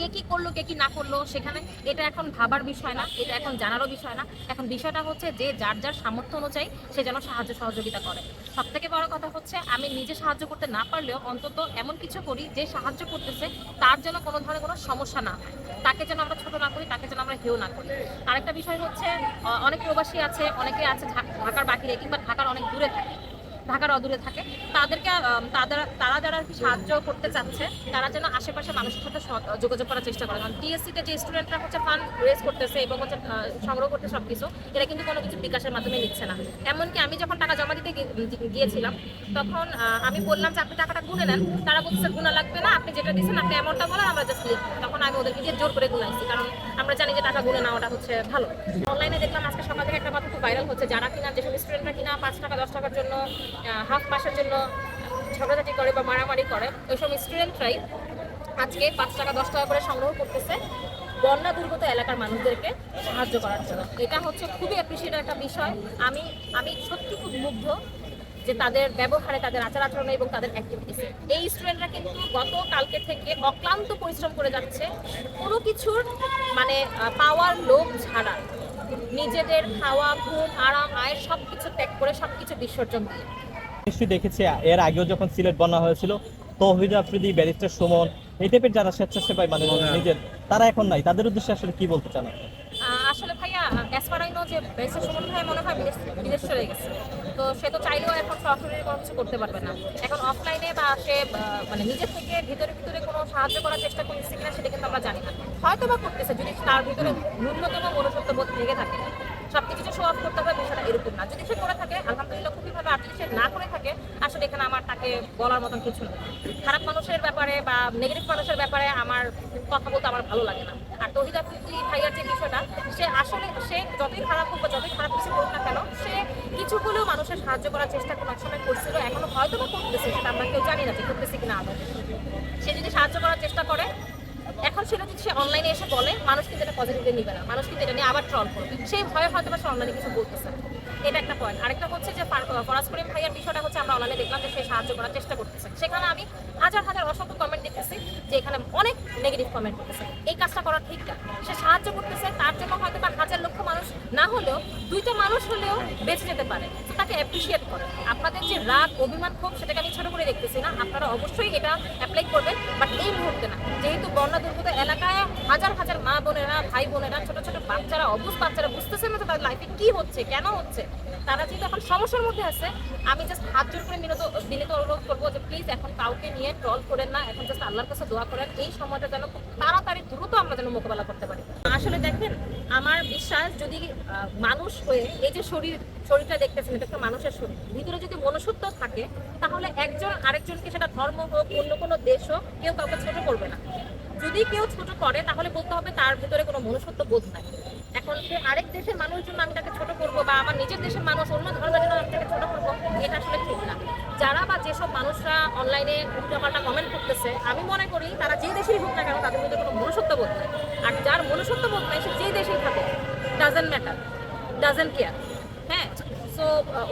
কে কি করল, কে কি না করল, সেখানে এটা এখন ভাবার বিষয় না, এটা এখন জানারও বিষয় না। এখন বিষয়টা হচ্ছে যে যার যার সামর্থ্য অনুযায়ী সে যেন সাহায্য সহযোগিতা করে। সব থেকে বড় কথা হচ্ছে, আমি নিজে সাহায্য করতে না পারলেও অন্তত এমন কিছু করি যে সাহায্য করতেছে, তার যেন কোনো ধরনের কোনো সমস্যা না হয়। তাকে যেন আমরা ছোট না করি, তাকে যেন আমরা হেও না করি। আরেকটা বিষয় হচ্ছে অনেক প্রবাসী আছে, অনেকে আছে ঢাকার বাকিরে কিংবা ঢাকার অনেক দূরে থাকে। ঢাকার অদূরে থাকে। তাদেরকে তারা তারা যারা আর কি সাহায্য করতে চাচ্ছে, তারা যেন আশেপাশে মানুষের সাথে যোগাযোগ করার চেষ্টা করে। কারণ টিএসসিতে যে স্টুডেন্টরা হচ্ছে ফান্ড রেজ করতেছে এবং হচ্ছে সংগ্রহ করতে সব কিছু এরা কিন্তু কোনো কিছু বিকাশের মাধ্যমে নিচ্ছে না। এমনকি আমি যখন টাকা জমা দিতে গিয়েছিলাম, তখন আমি বললাম যে, আপনি টাকাটা গুনে নেন। তারা বলছে গুণা লাগবে না। আপনি যেটা দিচ্ছেন আপনি অ্যামাউন্টটা বলেন, আমরা জাস্ট লিখ তখন আমি ওদেরকে দিয়ে জোর করে গুনাইছি কারণ আমরা জানি যে টাকা গুনে নেওয়াটা হচ্ছে ভালো। অনলাইনে দেখলাম আজকে সকাল থেকে একটা কথা খুব ভাইরাল হচ্ছে, যারা কিনা যেসব স্টুডেন্টরা কিনা পাঁচ টাকা, দশ টাকার জন্য হাফ মাসের জন্য ঝগড়াঝাটি করে বা মারামারি করে, ওইসব স্টুডেন্টরাই আজকে পাঁচ টাকা, দশ টাকা করে সংগ্রহ করতেছে বন্যা দুর্গত এলাকার মানুষদেরকে সাহায্য করার জন্য। এটা হচ্ছে খুবই অ্যাপ্রিসিয়েট একটা বিষয়। আমি আমি সত্যি খুব মুগ্ধ যে তাদের ব্যবহারে তাদের আচার আচরণে এবং তাদের অ্যাক্টিভিটিসে এই স্টুডেন্টরা কিন্তু গত কালকে থেকে অক্লান্ত পরিশ্রম করে যাচ্ছে। কোনো কিছুর মানে পাওয়ার লোভ ছাড়া নিজেদের খাওয়া ঘুম আরাম আয়ের সব কিছু ত্যাগ করে সব কিছু বিসর্জন দিয়ে। নিশ্চয়ই দেখেছি এর আগেও যখন সিলেট বন্যা হয়েছিল তৌহিদ আফ্রিদি ব্যারিস্টার সুমন এই টাইপের যারা স্বেচ্ছাসেবী মানে নিজের তারা এখন নাই। তাদের উদ্দেশ্যে আসলে কি বলতে চান আপনি? আহ, আসলে ভাইয়া অ্যাজ পার আই নো যে বেসের ভাই মনে হয় বিদেশ বিদেশ চলে গেছে। তো সে তো চাইলেও এখন সরাসরি কোনো কিছু করতে পারবে না। এখন অফলাইনে বা সে মানে নিজের থেকে ভিতরে ভিতরে কোনো সাহায্য করার চেষ্টা করছে কিনা সেটা কিন্তু আমরা জানি না। হয়তো বা করতেছে, যদি তার ভিতরে ন্যূনতম মনুষ্যত্ব বোধ থেকে থাকে। সব কিছু শো অফ করতে হবে বিষয়টা এরকম না। যদি সে করে থাকে, আলহামদুলিল্লাহ খুবই ভালো। আর যদি সে না করে থাকে, আসলে এখানে আমার তাকে বলার মতন কিছু নেই। খারাপ মানুষের ব্যাপারে বা নেগেটিভ মানুষের ব্যাপারে আমার কথা বলতে আমার ভালো লাগে না। আর তহিদ আফ্রিদি ভাইয়ার যে বিষয়টা, সে আসলে সে যতই খারাপ হোক বা যতই খারাপ কিছু করুক না কেন, সে কিছু হলেও মানুষের সাহায্য করার চেষ্টা কোনো সময় করছিল, এখনও হয়তো বা করতেছে, সেটা আমরা কেউ জানি না যে করতেছে কিনা আদৌ। সে যদি সাহায্য করার চেষ্টা করে এখন সেটা যদি সে অনলাইনে এসে বলে, মানুষ কিন্তু এটা পজিটিভলি নিবে না। মানুষ কিন্তু এটা নিয়ে আবার ট্রল করবে। সেই ভয়ে হয়তো বা সে অনলাইনে কিছু বলতেছে। এটা একটা পয়েন্ট আরেকটা হচ্ছে যে ফার- ফরাজ করিম ভাইয়ার বিষয়টা হচ্ছে আমরা অনলাইনে দেখলাম যে সে সাহায্য করার চেষ্টা করতেছে। সেখানে আমি হাজার হাজার অসংখ্য কমেন্ট যে এখানে অনেক নেগেটিভ কমেন্ট করতেছে। এই কাজটা করা ঠিক না। সে সাহায্য করতেছে, তার জন্য হয়তো বা হাজার লক্ষ মানুষ না হলেও দুইটা মানুষ হলেও বেঁচে যেতে পারে। তাকে অ্যাপ্রিসিয়েট করে। আপনাদের যে রাগ, অভিমান ক্ষোভ, সেটাকে আমি ছোট করে দেখতেছি না। আপনারা অবশ্যই এটা অ্যাপ্লাই করবেন। বাট এই মুহূর্তে না, যেহেতু বন্যা দুর্গত এলাকায় হাজার হাজার মা বোনেরা, ভাই বোনেরা, ছোট ছোট বাচ্চারা, অবুঝ বাচ্চারা বুঝতেছে না তো তাদের কি হচ্ছে, কেন হচ্ছে? তারা যেহেতু এখন সমস্যার মধ্যে আছে, আমি জাস্ট হাত জোর করে বিনত বিনীত অনুরোধ করব যে প্লিজ এখন কাউকে নিয়ে ট্রল করেন না, এখন জাস্ট আল্লাহর কাছে দোয়া করেন, এই সময়টা যেন খুব তাড়াতাড়ি দ্রুত আমরা যেন মোকাবেলা করতে পারি। আসলে দেখেন, আমার বিশ্বাস যদি মানুষ হয়ে, এই যে শরীর, শরীরটা দেখতেছেন, এটা একটা মানুষের শরীর, ভিতরে যদি মনুষ্যত্ব থাকে, তাহলে একজন আরেকজনকে সেটা ধর্ম হোক, অন্য কোনো দেশ হোক, কেউ কাউকে ছোট করবে না। যদি কেউ ছোট করে, তাহলে বলতে হবে তার ভিতরে কোনো মনুষ্যত্ব বোধ নাই। এখন সে আরেক দেশের মানুষের জন্য আমি তাকে ছোট করব বা আমার নিজের দেশের মানুষ অন্য ধর্মের জন্য আমি তাকে ছোট করব, এটা আসলে ঠিক না। যারা বা যেসব মানুষরা অনলাইনে উল্টাপাল্টা কমেন্ট করতেছে, আমি মনে করি তারা যে দেশেই হোক না কেন তাদের মধ্যে কোনো মনুষ্যত্ব বোধ নাই। আর যার মনুষ্যত্ব বোধ নাই, সে যে দেশেই থাকে ডাজেন্ট ম্যাটার ডাজেন্ট কেয়ার হ্যাঁ সো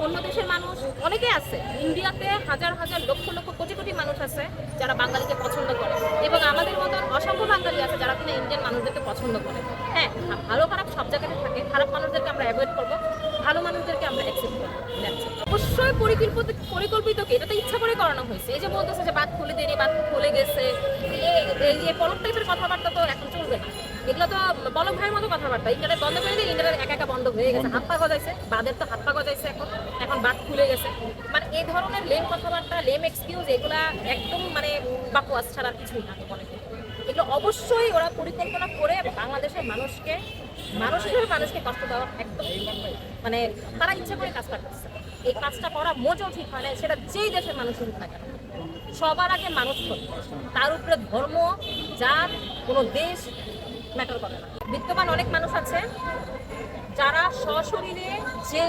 অন্য দেশের মানুষ অনেকে আছে ইন্ডিয়াতে হাজার হাজার লক্ষ লক্ষ, কোটি কোটি মানুষ আছে যারা বাঙালিকে পছন্দ করে এবং আমাদের মতন অসংখ্য বাঙালি আছে যারা কিনা ইন্ডিয়ান মানুষদেরকে পছন্দ করে। হ্যাঁ ভালো খারাপ সব জায়গাতে থাকে। খারাপ মানুষদেরকে আমরা অ্যাভয়েড করব। ভালো মানুষদেরকে আমরা অ্যাকসেপ্ট করব। অবশ্যই পরিকল্পিত পরিকল্পিত কি? এটা তো ইচ্ছা করে করানো হয়েছে। এই যে বলতেছে যে বাদ খুলে দেয়নি বাদ খুলে গেছে। এই যে পলক টাইপের কথাবার্তা তো এখন চলবে না। এগুলো তো বলক ভাইয়ের মতো কথাবার্তা। ইন্টারনেট বন্ধ করে দিয়ে ইন্টারনেট একা একা বন্ধ হয়ে গেছে। হাত পা গজাইছে। বাদের তো হাত পা গজাইছে এখন। এখন বাদ খুলে গেছে। মানে এই ধরনের লেম কথাবার্তা লেম এক্সকিউজ এগুলা একদম মানে বাকুয়াস ছাড়া কিছুই না আমি মনে করি এগুলো অবশ্যই ওরা পরিকল্পনা করে বাংলাদেশের মানুষকে মানুষ হিসেবে মানুষকে কষ্ট দেওয়া একদম মানে তারা ইচ্ছা করে কাজটা করছে এই কাজটা করা মোটেও ঠিক হয় না, সেটা যেই দেশের মানুষই হোক না সবার আগে মানুষ। তার উপরে ধর্ম, জাত, কোনো দেশ ম্যাটার করে না বিদ্যমান অনেক মানুষ আছে যারা সশরীরে যে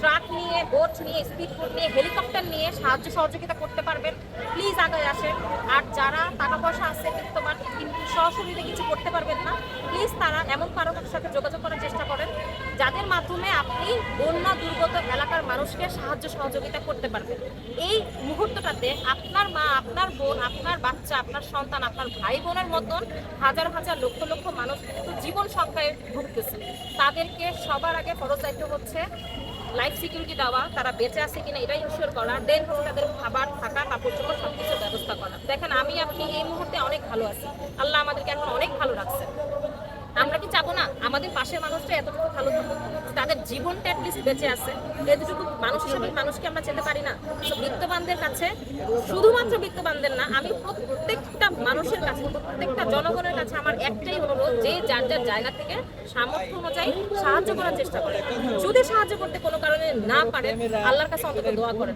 ট্রাক নিয়ে বোট নিয়ে স্পিড বোট নিয়ে হেলিকপ্টার নিয়ে সাহায্য সহযোগিতা করতে পারবেন। প্লিজ আগে আসেন। আর যারা টাকা পয়সা আছে বিত্তমান কিন্তু সশরীরে কিছু করতে পারবেন না প্লিজ তারা এমন কারও সাথে যোগাযোগ করার চেষ্টা করেন, যাদের মাধ্যমে আপনি বন্যা দুর্গত এলাকার মানুষকে সাহায্য সহযোগিতা করতে পারবেন। এই মুহূর্তটাতে আপনার মা, আপনার বোন, আপনার বাচ্চা, আপনার সন্তান, আপনার ভাই বোনের মতন হাজার হাজার লক্ষ লক্ষ মানুষ কিন্তু জীবন সংখ্যায় ভুগতেছে। তাদেরকে সবার আগে ফরজ দায়িত্ব হচ্ছে। লাইফ সিকিউরিটি দেওয়া, তারা বেঁচে আছে কিনা এটাই ইনশিওর করা দেন হচ্ছে তাদের খাবার, থাকা, কাপড় চোপড় সব ব্যবস্থা করা। দেখেন, আমি আপনি এই মুহূর্তে অনেক ভালো আছি। আল্লাহ আমাদেরকে এখন অনেক ভালো রাখছে আমরা কি চাবো না? আমাদের পাশের মানুষটা এতটুকু ভালো থাকুক, তাদের জীবনটা অ্যাটলিস্ট বেঁচে আছে। এতটুকু মানুষ হিসেবে মানুষকে আমরা চেতে পারি না। বিত্তবানদের কাছে শুধুমাত্র বিত্তবানদের না, আমি প্রত্যেকটা মানুষের কাছে, প্রত্যেকটা জনগণের কাছে আমার একটাই অনুরোধ, যে যার যার জায়গা থেকে সামর্থ্য অনুযায়ী সাহায্য করার চেষ্টা করে। যদি সাহায্য করতে কোনো কারণে না পারে, আল্লাহর কাছে অন্তত দোয়া করেন।